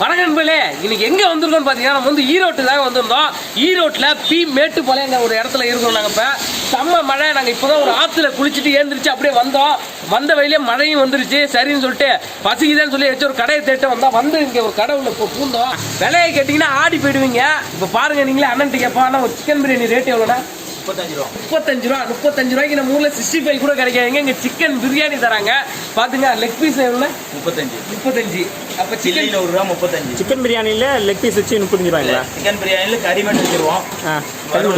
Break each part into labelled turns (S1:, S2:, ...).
S1: வணக்கம் நண்பர்களே. இன்னைக்கு எங்க வந்திருக்கோம்னு பாத்தீங்கன்னா நம்ம வந்து ஈரோட்டு தாங்க வந்திருந்தோம். ஈரோட்டில் பி மேட்டுப்பாளையங்க ஒரு இடத்துல இருக்கோம் நாங்க இப்ப. செம்ம மழை. நாங்க இப்பதான் ஒரு ஆத்துல குளிச்சுட்டு ஏந்திரிச்சு அப்படியே வந்தோம். வந்த வழியிலே மழையும் வந்துருச்சு. சரின்னு சொல்லிட்டு பசிக்குதான்னு சொல்லி வச்சு ஒரு கடையை தேட்ட வந்தா வந்து இங்க ஒரு கடை உள்ள இப்போ பூந்தோம். விலையை கேட்டீங்கன்னா ஆடி போயிடுவீங்க. இப்ப பாருங்க நீங்களே அண்ணன் கேட்பா ஆனா ஒரு சிக்கன் பிரியாணி ரேட் எவ்வளோண்ணா?
S2: முப்பத்தஞ்சு ரூபா.
S1: முப்பத்தஞ்சு ரூபா முப்பத்தஞ்சு ரூபாய்க்கு நம்ம ஊர்ல சிக்ஸ்டி ஃபைவ் கூட கிடைக்காதுங்க. இங்க சிக்கன் பிரியாணி தராங்க. பாத்துங்க லெக் பீஸ் எவ்வளோ
S2: முப்பத்தஞ்சு.
S1: முப்பத்தஞ்சு. அப்ப சிக்கன்
S2: சில்லியில் ஒரு ரூபா முப்பத்தஞ்சு.
S3: சிக்கன் பிரியாணியில் லெக் பீஸ் வச்சு முப்பத்தஞ்சு ரூபாய்ங்களா?
S2: சிக்கன் பிரியாணியில் கறி மட்டும் வச்சிருவோம்.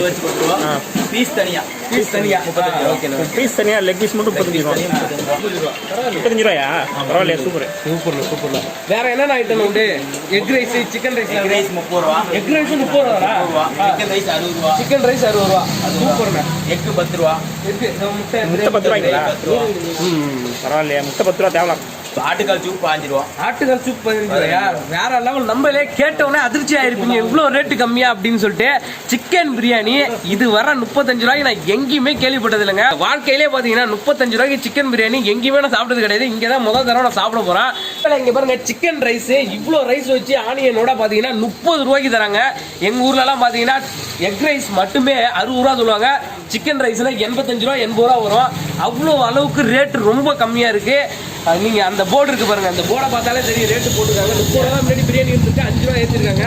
S2: வச்சு கொடுத்துருவோம். பீஸ் தனியா.
S1: பீஸ் தனியா.
S3: பீஸ் தனியாக லெக் பீஸ் மட்டும் முப்பத்தஞ்சு ரூபா
S2: தனியா முப்பத்தஞ்சு ரூபா.
S3: முப்பத்தஞ்சு ரூபாயா? பரவாயில்லையா சூப்பர்.
S1: சூப்பர்ல சூப்பர்ல வேற என்னென்ன ஐட்டம் உண்டு? Egg rice chicken rice
S2: egg rice முப்பது ரூபா.
S1: எக் ரைஸ் முப்பது ரூபா.
S2: சிக்கன் ரைஸ் அறுபது ரூபா.
S1: சிக்கன் ரைஸ் அறுபது ரூபா. சூப்பர்ண்ணா.
S2: எக்கு பத்து ரூபா.
S1: இருக்கு முட்டை
S3: முட்டை பத்து ரூபாய்ங்களா? பரவாயில்லையா முட்டை பத்து ரூபா தேவலாம்.
S2: ஆட்டுக்கால் சூப் ரூபா
S1: ஆட்டுக்கால் சூப் பதினஞ்சு ரூபாயா வேற லெவல் நம்மளே கேட்டவுடனே அதிர்ச்சி ஆயிருப்பீங்க. இவ்வளவு ரேட்டு கம்மியா அப்படின்னு சொல்லிட்டு சிக்கன் பிரியாணி இது வர முப்பத்தஞ்சு ரூபாய்க்கு நான் எங்கேயுமே கேள்விப்பட்டது இல்லைங்க வாழ்க்கையிலே பாத்தீங்கன்னா முப்பத்தஞ்சு ரூபாய்க்கு சிக்கன் பிரியாணி எங்கேயுமே நான் சாப்பிட்டது கிடையாது. இங்க தான் முதல் தடவை நான் சாப்பிட போறேன். இப்ப இங்க பாருங்க சிக்கன் ரைஸ் இவ்வளோ ரைஸ் வச்சு ஆனியனோட பாத்தீங்கன்னா முப்பது ரூபாய்க்கு தராங்க. எங்க ஊர்ல எல்லாம் பாத்தீங்கன்னா எக் ரைஸ் மட்டுமே அறுபது ரூபா சொல்லுவாங்க. சிக்கன் ரைஸ்ல எண்பத்தஞ்சு ரூபா எண்பது ரூபா வரும். அவ்வளோ அளவுக்கு ரேட் ரொம்ப கம்மியா இருக்கு. அஹ் நீங்க அந்த போர்டு இருக்கு பாருங்க அந்த போர்டை பார்த்தாலே தெரியும். ரேட்டு போட்டுருக்காங்க. முப்பது ரூபா முன்னாடி பிரியாணி இருந்துருக்கு அஞ்சு ரூபா ஏற்றிருக்காங்க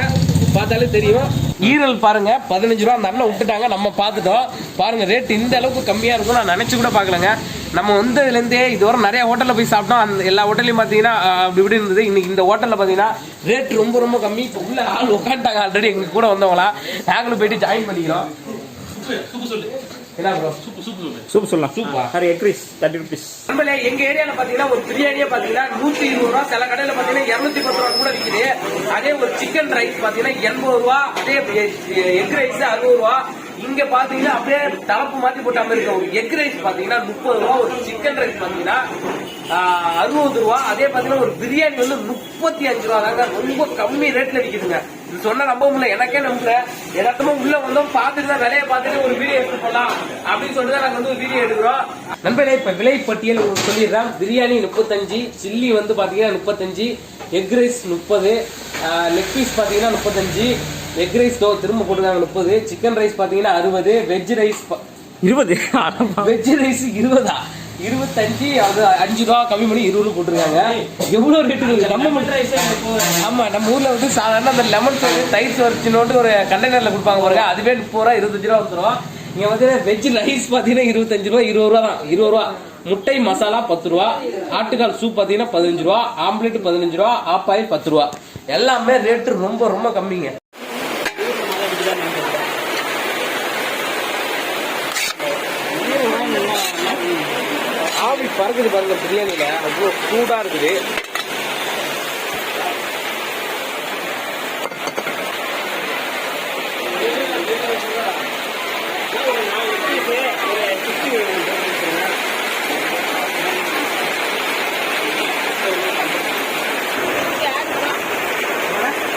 S1: பார்த்தாலே தெரியும். ஈரல் பாருங்க பதினஞ்சு ரூபா அந்த அண்ணன் விட்டுட்டாங்க. நம்ம பார்த்துட்டோம். பாருங்க ரேட் இந்த அளவுக்கு கம்மியா இருக்கும் நான் நினைச்சு கூட பார்க்கலங்க. நம்ம வந்ததுலேருந்தே இதுவரை நிறைய ஹோட்டலில் போய் சாப்பிட்டோம். அந்த எல்லா ஹோட்டலையும் பார்த்தீங்கன்னா அப்படி இப்படி இருந்தது. இன்னைக்கு இந்த ஹோட்டலில் பார்த்தீங்கன்னா ரேட் ரொம்ப ரொம்ப கம்மி. இப்போ உள்ள ஆள் உட்காந்துட்டாங்க ஆல்ரெடி எங்களுக்கு கூட வந்தவங்களா நாங்களும் போயிட்டு ஜாயின் பண்ணிக்கிறோம். என்ன ப்ரோ
S3: சூப் சொல்லலாம்.
S1: சூப்பா.
S3: Sir egg rice thirty rupees
S1: நம்மளே எங்க ஏரியால பாத்தீங்கன்னா ஒரு பிரியாணியே பாத்தீங்கன்னா நூத்தி இருபது ரூபா சில கடையில பாத்தீங்கன்னா இருநூத்தி பத்து ரூபா கூட விக்குது. அதே ஒரு சிக்கன் ரைஸ் பாத்தீங்கன்னா எண்பது ரூபா அதே எக் ரைஸ் அறுபது ரூபா. இங்க பாத்தீங்கன்னா அப்படியே தலப்பு மாத்தி போட்ட மாதிரி இருக்க ஒரு எக் ரைஸ் பாத்தீங்கன்னா முப்பது ரூபா. ஒரு சிக்கன் ரைஸ் பாத்தீங்கன்னா அறுபது ரூபா. அதே பாத்தீங்கன்னா ஒரு பிரியாணி வந்து முப்பத்தி அஞ்சு ரூபா. தாங்க ரொம்ப கம்மி ரேட்ல விக்குதுங்க. இது சொன்னா நம்ப முடியல எனக்கே நம்பல எல்லாத்துமே உள்ள வந்தோம் பார்த்துட்டு தான் விலையை பார்த்துட்டு ஒரு வீடியோ எடுத்து போலாம் அப்படின்னு சொல்லிட்டு தான் நாங்க வந்து ஒரு வீடியோ எடுக்கிறோம். நண்பர்களே இப்ப விலை பட்டியல் சொல்லிடுறேன். பிரியாணி முப்பத்தஞ்சு சில்லி வந்து பாத்தீங்கன்னா முப்பத்தஞ்சு எக் ரைஸ் முப்பது லெக் பீஸ் பாத்தீங்கன்னா முப்பத்தஞ்சு எக் ரைஸ் தோ திரும்ப போட்டுருக்காங்க முப்பது சிக்கன் ரைஸ் பாத்தீங்கன்னா அறுபது வெஜ் ரைஸ்
S3: இருபது?
S1: வெஜ் ரைஸ் இருபதா? இருபத்தஞ்சு அது அஞ்சு ரூபா கம்மி பண்ணி இருபது போட்டிருக்காங்க. எவ்வளவு ரேட்டு நம்ம மட்டும் ஆமா நம்ம ஊர்ல வந்து சாதாரண அந்த லெமன் சோறு தயிர் சோறு சின்னோட்டு ஒரு கண்டெய்னர்ல கொடுப்பாங்க பாருங்க. அதுவே முப்பது ரூபா இருபத்தஞ்சு ரூபா வந்துடும் இங்க வந்து வெஜ் ரைஸ் பாத்தீங்கன்னா இருபத்தஞ்சு ரூபா இருபது ரூபா தான். இருபது ரூபா. முட்டை மசாலா பத்து ரூபா. ஆட்டுக்கால் சூப் பாத்தீங்கன்னா பதினஞ்சு ரூபா. ஆம்லெட் பதினஞ்சு ரூபா. ஆப்பாயில் பத்து ரூபா. எல்லாமே ரேட்டு ரொம்ப ரொம்ப கம்மிங்க. பறக்குது பாருங்க பிரியாணியில. அவ்வளோ சூடா இருக்குது.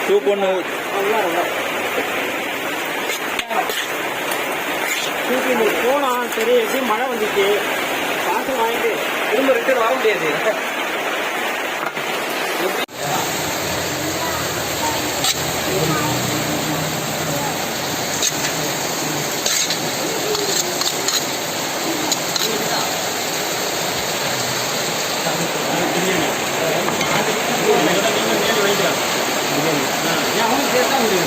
S3: சூப் ஒன்று போனோம் சரி எப்படி மழை வந்துச்சு? பார்த்து வாங்கிட்டு.
S1: திரும்ப ரிட்டர்ன் வர முடியாது.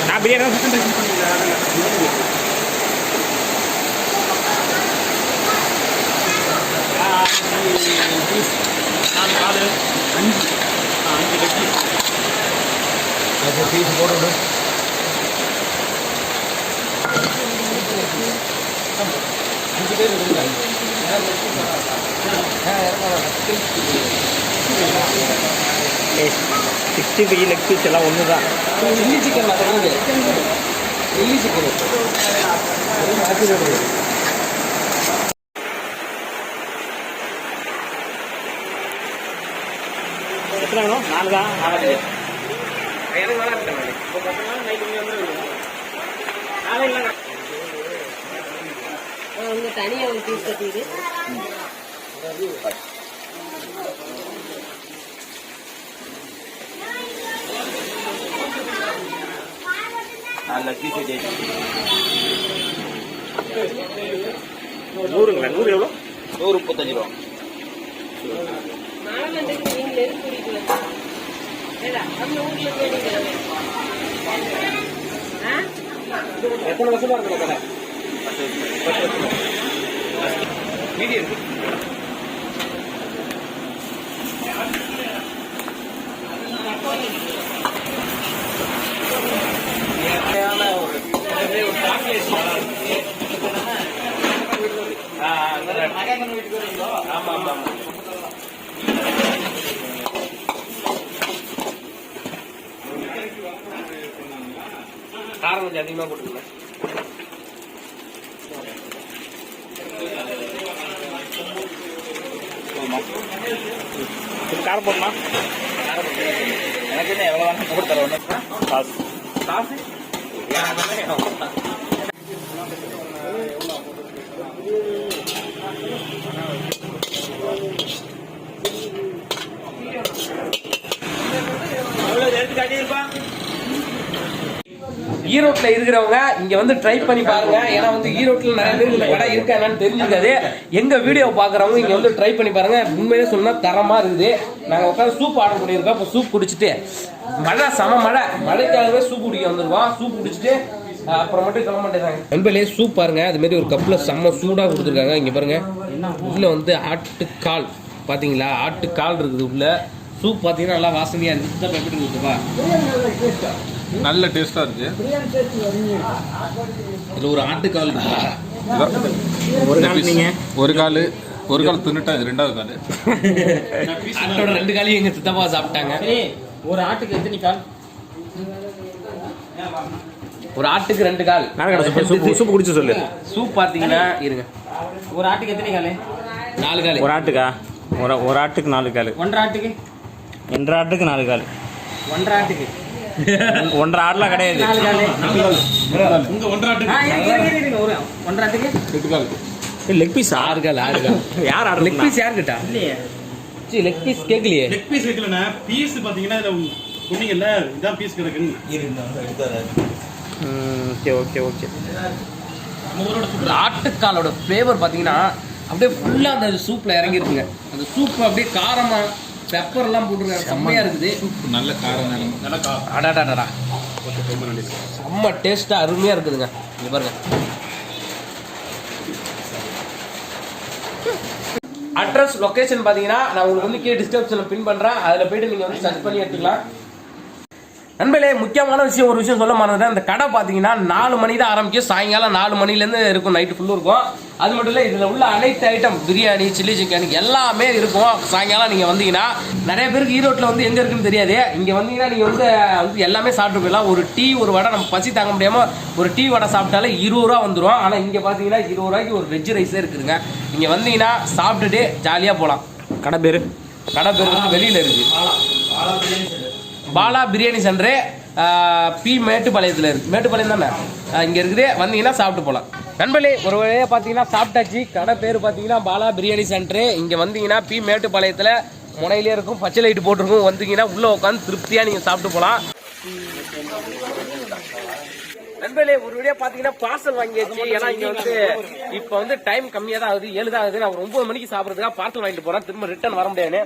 S3: நான் பிரியாணி தான் chicken rice sixty five leg piece எல்லாம் ஒன்று தான்
S1: சில்லி சிக்கன் சொல்லுங்க சில்லி சிக்கன்
S3: எத்தனை வேணும் நாலு தான் நாலு
S1: எனக்கு வேணா இருக்கேன்
S4: அவங்க தனியா ஒரு பீஸ் கட்டிடு
S2: நாலு லட்சம் பீஸ்
S3: நூறுங்களா? நூறு எவ்வளோ?
S2: நூறு முப்பத்தஞ்சு ரூபா.
S3: எத்தனை வருஷமா இருக்கு கடை?
S1: மீதி இருக்கு ஆமா ஆமா ஆமா. காரம் கொஞ்சம் அதிகமாக போட்டுக்கணும்
S3: இது காரம் போடணுமா
S2: எனக்கு என்ன எவ்வளோ வேணும் கொடுத்தல ஒன்று
S3: காசு.
S1: காசு?
S3: எவ்வளோ எடுத்து காட்டியிருப்பான்
S1: ஈரோட்ல இருக்கிறவங்க இங்க வந்து ட்ரை பண்ணி பாருங்க. ஏன்னா வந்து ஈரோட்ல நிறைய பேர் இந்த கடை இருக்கா என்னன்னு தெரிஞ்சுக்காது. எங்க வீடியோ பாக்குறவங்க இங்க வந்து ட்ரை பண்ணி பாருங்க. உண்மையிலே சொன்னா தரமா இருக்குது. நாங்க உட்காந்து சூப் ஆர்டர் பண்ணியிருக்கோம். இப்போ சூப் குடிச்சிட்டு மழை செம மழை. மழைக்காகவே சூப் குடிக்க வந்திருக்கோம். சூப் குடிச்சிட்டு அப்புறம் மட்டும் கிளம்ப மாட்டேங்கிறாங்க நண்பர்களே சூப் பாருங்க. அது மாதிரி ஒரு கப்பில் செம்ம சூடாக கொடுத்துருக்காங்க. இங்கே பாருங்க. உள்ள வந்து ஆட்டுக்கால். பார்த்தீங்களா ஆட்டுக்கால் இருக்குது உள்ள. சூப் பார்த்தீங்கன்னா நல்லா வாசனையாக இருந்துச்சு தான் எப்படி இருக்குதுப்பா
S5: நல்ல டேஸ்டா இருக்கு
S1: இதுல ஒரு ஆட்டுக்கால்
S3: ஒரு நாள் நீங்க
S5: ஒரு கால் ஒரு கால் தின்னுட்டா ரெண்டாவது கால்.
S1: ஆட்டோட ரெண்டு காலையும் எங்க சித்தப்பா சாப்பிட்டாங்க.
S3: ஒரு ஆட்டுக்கு எத்தனை கால்?
S1: ஒரு ஆட்டுக்கு ரெண்டு கால்.
S3: சூப்பு சூப்பு குடிச்சு சொல்லு.
S1: சூப் பார்த்தீங்கன்னா இருங்க.
S3: ஒரு ஆட்டுக்கு எத்தனை கால்?
S1: நாலு கால்.
S3: ஒரு ஆட்டுக்கா? ஒரு ஒரு ஆட்டுக்கு நாலு கால்.
S6: ஒன்றரை ஆட்டுக்கு?
S3: ஒன்றரை ஆட்டுக்கு நாலு கால்.
S6: ஒன்றரை ஆட்டுக்கு.
S3: ஒன்றரை ஆடுலாம் கிடையாது.
S6: ஒன்றரை
S3: லெக் பீஸ்
S1: ஆறு கால் ஆறு கால்.
S3: யார் ஆர்டர்
S1: லெக் பீஸ் யார் கிட்டா
S6: இல்லையே.
S1: சி லெக் பீஸ் கேட்கலையே.
S7: லெக் பீஸ் வைக்கலண்ணா பீஸ் பாத்தீங்கன்னா இதுல சொன்னீங்கல்ல இதான் piece கிடக்குன்னு.
S3: Okay okay okay.
S1: ஆட்டுக்காலோட flavour பார்த்தீங்கன்னா அப்படியே ஃபுல்லாக அந்த சூப்பில் இறங்கிருக்குங்க. அந்த சூப் அப்படியே காரமாக பெப்பர் எல்லாம் போட்டுருக்காங்க செம்மையா இருக்குது.
S5: நல்ல காரம் நல்ல காரம்
S1: அடாடாடா செம்ம டேஸ்ட்டாக அருமையாக இருக்குதுங்க. இங்க பாருங்க. அட்ரஸ் லொகேஷன் பார்த்தீங்கன்னா நான் உங்களுக்கு வந்து கீழே டிஸ்கிரிப்ஷனில் பின் பண்ணுறேன் அதில் போயிட்டு நீங்கள் வந்து சர்ச் பண்ணி எடுத்துக்கலாம். நண்பர்களே முக்கியமான விஷயம் ஒரு விஷயம் சொல்ல மறந்துட்டேன். இந்த கடை பார்த்தீங்கன்னா நாலு மணி தான் ஆரம்பிக்கும். சாயங்காலம் நாலு மணிலேருந்து இருக்கும் நைட்டு ஃபுல்லும் இருக்கும். அது மட்டும் இல்லை இதில் உள்ள அனைத்து ஐட்டம் பிரியாணி சில்லி சிக்கன் எல்லாமே இருக்கும். சாயங்காலம் நீங்கள் வந்தீங்கன்னா நிறைய பேருக்கு ஈரோட்டில் வந்து எங்கே இருக்குன்னு தெரியாது. இங்கே வந்தீங்கன்னா நீங்கள் வந்து வந்து எல்லாமே சாப்பிட்டு போயிடலாம். ஒரு டீ ஒரு வடை நம்ம பசி தாங்க முடியாமல் ஒரு டீ வடை சாப்பிட்டாலே இருபது ரூபா வந்துடும் ஆனால் இங்கே பார்த்தீங்கன்னா இருபது ரூபாய்க்கு ஒரு வெஜ் ரைஸே இருக்குதுங்க. இங்கே வந்தீங்கன்னா சாப்பிட்டுட்டு ஜாலியாக போகலாம்
S3: கடை பேர்?
S1: கடை பேர் வந்து வெளியில் இருக்குது பாலா பிரியாணி சென்டரு. பி மேட்டுப்பாளையத்தில் இருக்கு. மேட்டுப்பாளையம் தானே? இங்கே இருக்குது. வந்தீங்கன்னா சாப்பிட்டு போகலாம் நண்பர்களே ஒரு வழியாக பார்த்தீங்கன்னா சாப்பிட்டாச்சு. கடை பேர் பார்த்தீங்கன்னா பாலா பிரியாணி சென்டரு. இங்கே வந்தீங்கன்னா பி மேட்டுப்பாளையத்தில் முனையிலே இருக்கும் பச்சை லைட்டு போட்டிருக்கும். வந்தீங்கன்னா உள்ளே உட்காந்து திருப்தியாக நீங்கள் சாப்பிட்டு போகலாம் நண்பர்களே ஒரு வழியாக பார்த்தீங்கன்னா பார்சல் வாங்கியாச்சு. ஏன்னா இங்கே வந்து இப்போ வந்து டைம் கம்மியாக தான் ஆகுது ஏழு தான் ஆகுது நான் ஒரு ஒம்பது மணிக்கு சாப்பிட்றதுக்காக பார்சல் வாங்கிட்டு போகிறேன் திரும்ப ரிட்டர்ன் வர முடியாது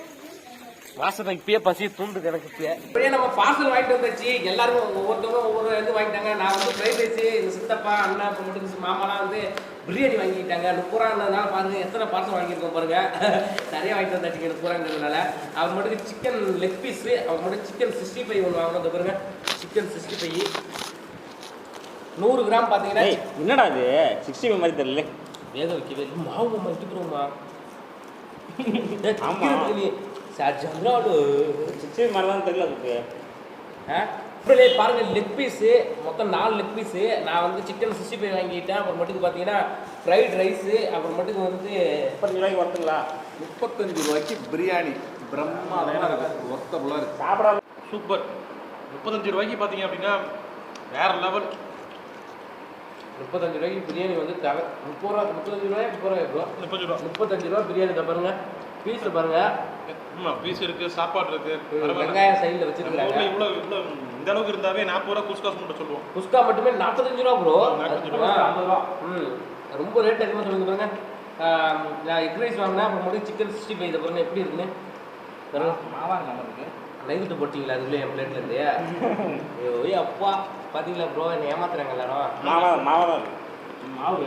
S1: வாசனை இப்பயே பசி தூண்டுது எனக்கு இப்பயே. இப்படியே நம்ம பார்சல் வாங்கிட்டு வந்தாச்சு. எல்லாரும் ஒவ்வொருத்தவங்க ஒவ்வொரு இது வாங்கிட்டாங்க. நான் வந்து ஃப்ரைட் ரைஸ் எங்க சித்தப்பா அண்ணா அப்புறம் மட்டும் மாமாலாம் வந்து பிரியாணி வாங்கிட்டாங்க. முப்பது ரூபான்றதுனால பாருங்க எத்தனை பார்சல் வாங்கியிருக்கோம் பாருங்க. நிறைய வாங்கிட்டு வந்தாச்சுங்க முப்பது ரூபான்றதுனால அவர் மட்டும் சிக்கன் லெக் பீஸ் அவர் மட்டும் சிக்கன் சிக்ஸ்டி ஃபைவ் ஒன்று வாங்கணும் பாருங்க சிக்கன் சிக்ஸ்டி ஃபைவ் நூறு கிராம் பார்த்தீங்கன்னா
S3: என்னடா இது? சிக்ஸ்டி மாதிரி தெரியல.
S1: வேக வைக்கவே மாவு மல்டிக்கிறோமா
S3: ஆமா. சிக்ஸ்டி மாதிரி தான் தெரியல அதுக்கு.
S1: இப்படியே பாருங்க லெக் பீஸு மொத்தம் நாலு லெக் பீஸு நான் வந்து சிக்கன் சிக்ஸ்டி ஃபைவ் வாங்கிட்டேன். அப்புறம் மட்டுக்கு பார்த்தீங்கன்னா ஃப்ரைட் ரைஸு அப்புறம் மட்டுக்கு வந்து
S3: முப்பத்தஞ்சு ரூபாய்க்கு வரட்டுங்களா
S5: முப்பத்தஞ்சு ரூபாய்க்கு பிரியாணி. பிரம்மாதமா இருக்கு. ஒர்த்தபுளா இருக்கு.
S3: சாப்பிடாம
S7: சூப்பர். முப்பத்தஞ்சு ரூபாய்க்கு பாத்தீங்க அப்படின்னா வேற லெவல்
S1: முப்பத்தஞ்சு ரூபாய்க்கு பிரியாணி வந்து தர முப்பது ரூபா முப்பத்தஞ்சு ரூபாய் முப்பது ரூபாய்
S7: முப்பத்தஞ்சு ரூபா.
S1: முப்பத்தஞ்சு ரூபா பிரியாணி தான் பாருங்க. பீஸ் பாருங்க
S7: பீஸ் இருக்கு சாப்பாடு இருக்கு. பரவாயில்ல.
S1: வெங்காயம் சைடில் வச்சிருக்காங்க.
S7: ஊர்ல இவ்வளவு இவ்வளவு இந்த அளவுக்கு இருந்தாவே நாற்பது ரூபா குஸ்காஸ் மட்டும் சொல்லுவோம்.
S1: குஸ்கா மட்டுமே நாற்பத்தஞ்சு ரூபா ப்ரோ
S7: 45 ரூபா.
S1: ம் ரொம்ப ரேட் அதிகமாக சொல்லுங்க பாருங்க. நான் எக் ரைஸ் வாங்கினேன் அப்புறம் சிக்கன் சிக்ஸ்டி ஃபைவ் இதை பாருங்க எப்படி இருக்குன்னு?
S6: மாவா நல்லா இருக்கு.
S1: நைட்டு போட்டிங்களா அதுக்குள்ளே என் பிளேட்ல இருந்து? ஐயோ ஏய் அப்பா பாத்தீங்களா ப்ரோ என்னை ஏமாத்துறாங்க எல்லாரும்.
S2: மாவா மாவா
S6: மாவு